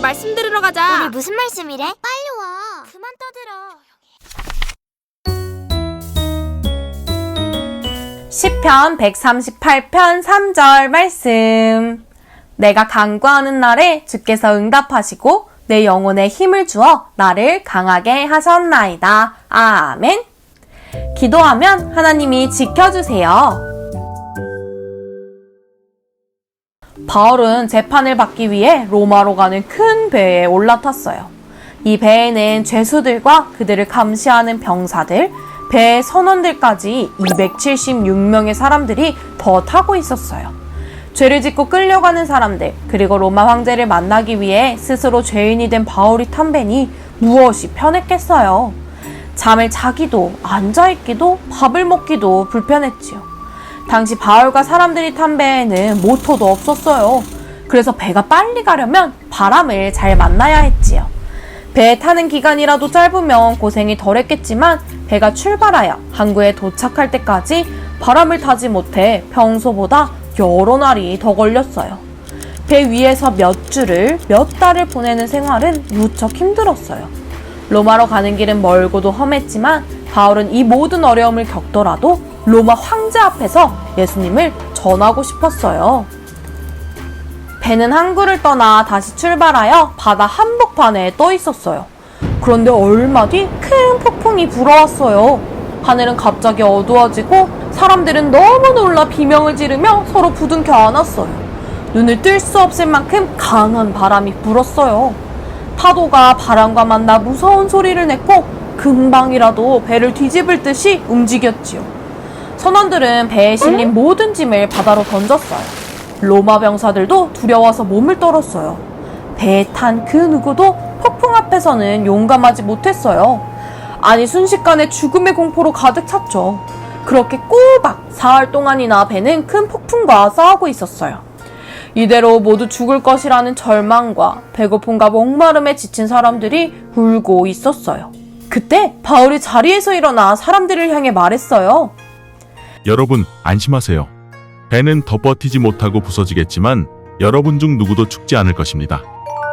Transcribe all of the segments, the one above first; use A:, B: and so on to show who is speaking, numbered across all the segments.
A: 말씀
B: 가자.
A: 우리 무슨 말씀이래? 빨리 와 그만 떠들어
C: 시편 138편 3절 말씀. 내가 간구하는 날에 주께서 응답하시고 내 영혼에 힘을 주어 나를 강하게 하셨나이다. 아멘. 기도하면 하나님이 지켜주세요. 바울은 재판을 받기 위해 로마로 가는 큰 배에 올라탔어요. 이 배에는 죄수들과 그들을 감시하는 병사들, 배의 선원들까지 276명의 사람들이 더 타고 있었어요. 죄를 짓고 끌려가는 사람들, 그리고 로마 황제를 만나기 위해 스스로 죄인이 된 바울이 탄 배니 무엇이 편했겠어요. 잠을 자기도, 앉아있기도, 밥을 먹기도 불편했지요. 당시 바울과 사람들이 탄 배에는 모터도 없었어요. 그래서 배가 빨리 가려면 바람을 잘 만나야 했지요. 배에 타는 기간이라도 짧으면 고생이 덜했겠지만 배가 출발하여 항구에 도착할 때까지 바람을 타지 못해 평소보다 여러 날이 더 걸렸어요. 배 위에서 몇 주를, 몇 달을 보내는 생활은 무척 힘들었어요. 로마로 가는 길은 멀고도 험했지만 바울은 이 모든 어려움을 겪더라도 로마 황제 앞에서 예수님을 전하고 싶었어요. 배는 항구를 떠나 다시 출발하여 바다 한복판에 떠 있었어요. 그런데 얼마 뒤 큰 폭풍이 불어왔어요. 하늘은 갑자기 어두워지고 사람들은 너무 놀라 비명을 지르며 서로 부둥켜 안았어요. 눈을 뜰 수 없을 만큼 강한 바람이 불었어요. 파도가 바람과 만나 무서운 소리를 냈고 금방이라도 배를 뒤집을 듯이 움직였지요. 선원들은 배에 실린 모든 짐을 바다로 던졌어요. 로마 병사들도 두려워서 몸을 떨었어요. 배에 탄 그 누구도 폭풍 앞에서는 용감하지 못했어요. 아니 순식간에 죽음의 공포로 가득 찼죠. 그렇게 꼬박 사흘 동안이나 배는 큰 폭풍과 싸우고 있었어요. 이대로 모두 죽을 것이라는 절망과 배고픔과 목마름에 지친 사람들이 울고 있었어요. 그때 바울이 자리에서 일어나 사람들을 향해 말했어요.
D: 여러분 안심하세요. 배는 더 버티지 못하고 부서지겠지만 여러분 중 누구도 죽지 않을 것입니다.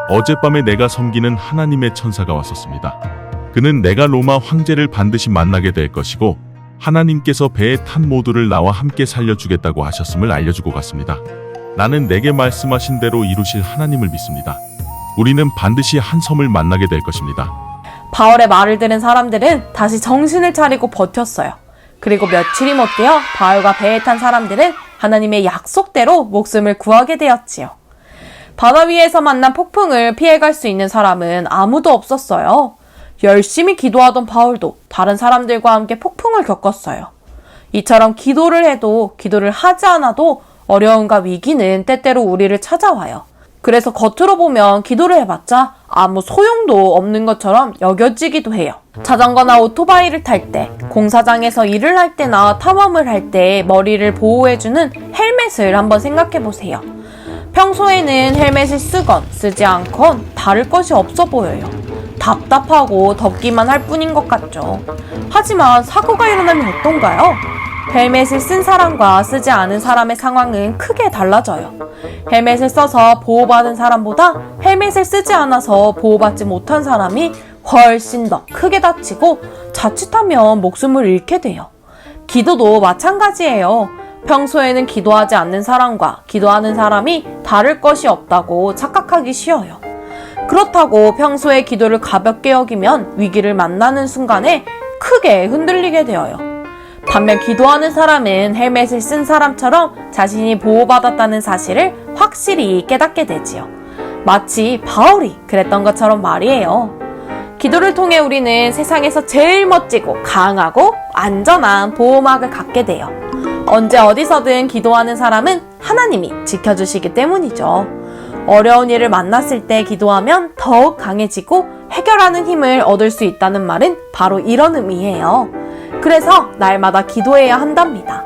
D: 어젯밤에 내가 섬기는 하나님의 천사가 왔었습니다. 그는 내가 로마 황제를 반드시 만나게 될 것이고 하나님께서 배에 탄 모두를 나와 함께 살려주겠다고 하셨음을 알려주고 갔습니다. 나는 내게 말씀하신 대로 이루실 하나님을 믿습니다. 우리는 반드시 한 섬을 만나게 될 것입니다.
C: 바울의 말을 들은 사람들은 다시 정신을 차리고 버텼어요. 그리고 며칠이 못 되어 바울과 배에 탄 사람들은 하나님의 약속대로 목숨을 구하게 되었지요. 바다 위에서 만난 폭풍을 피해갈 수 있는 사람은 아무도 없었어요. 열심히 기도하던 바울도 다른 사람들과 함께 폭풍을 겪었어요. 이처럼 기도를 해도 기도를 하지 않아도 어려움과 위기는 때때로 우리를 찾아와요. 그래서 겉으로 보면 기도를 해봤자 아무 소용도 없는 것처럼 여겨지기도 해요. 자전거나 오토바이를 탈 때, 공사장에서 일을 할 때나 탐험을 할 때 머리를 보호해주는 헬멧을 한번 생각해 보세요. 평소에는 헬멧을 쓰건 쓰지 않건 다를 것이 없어 보여요. 답답하고 덥기만 할 뿐인 것 같죠. 하지만 사고가 일어나면 어떤가요? 헬멧을 쓴 사람과 쓰지 않은 사람의 상황은 크게 달라져요. 헬멧을 써서 보호받은 사람보다 헬멧을 쓰지 않아서 보호받지 못한 사람이 훨씬 더 크게 다치고 자칫하면 목숨을 잃게 돼요. 기도도 마찬가지예요. 평소에는 기도하지 않는 사람과 기도하는 사람이 다를 것이 없다고 착각하기 쉬워요. 그렇다고 평소에 기도를 가볍게 여기면 위기를 만나는 순간에 크게 흔들리게 되어요. 반면 기도하는 사람은 헬멧을 쓴 사람처럼 자신이 보호받았다는 사실을 확실히 깨닫게 되지요. 마치 바울이 그랬던 것처럼 말이에요. 기도를 통해 우리는 세상에서 제일 멋지고 강하고 안전한 보호막을 갖게 돼요. 언제 어디서든 기도하는 사람은 하나님이 지켜주시기 때문이죠. 어려운 일을 만났을 때 기도하면 더욱 강해지고 해결하는 힘을 얻을 수 있다는 말은 바로 이런 의미예요. 그래서 날마다 기도해야 한답니다.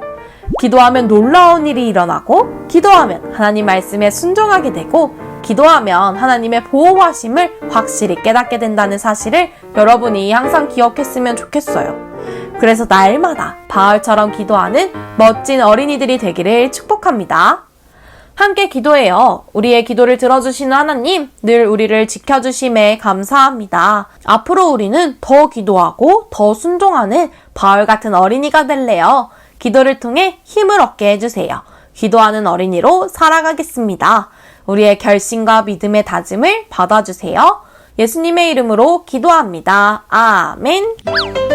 C: 기도하면 놀라운 일이 일어나고, 기도하면 하나님 말씀에 순종하게 되고, 기도하면 하나님의 보호하심을 확실히 깨닫게 된다는 사실을 여러분이 항상 기억했으면 좋겠어요. 그래서 날마다 바울처럼 기도하는 멋진 어린이들이 되기를 축복합니다. 함께 기도해요. 우리의 기도를 들어주시는 하나님, 늘 우리를 지켜주심에 감사합니다. 앞으로 우리는 더 기도하고 더 순종하는 바울 같은 어린이가 될래요. 기도를 통해 힘을 얻게 해주세요. 기도하는 어린이로 살아가겠습니다. 우리의 결심과 믿음의 다짐을 받아주세요. 예수님의 이름으로 기도합니다. 아멘.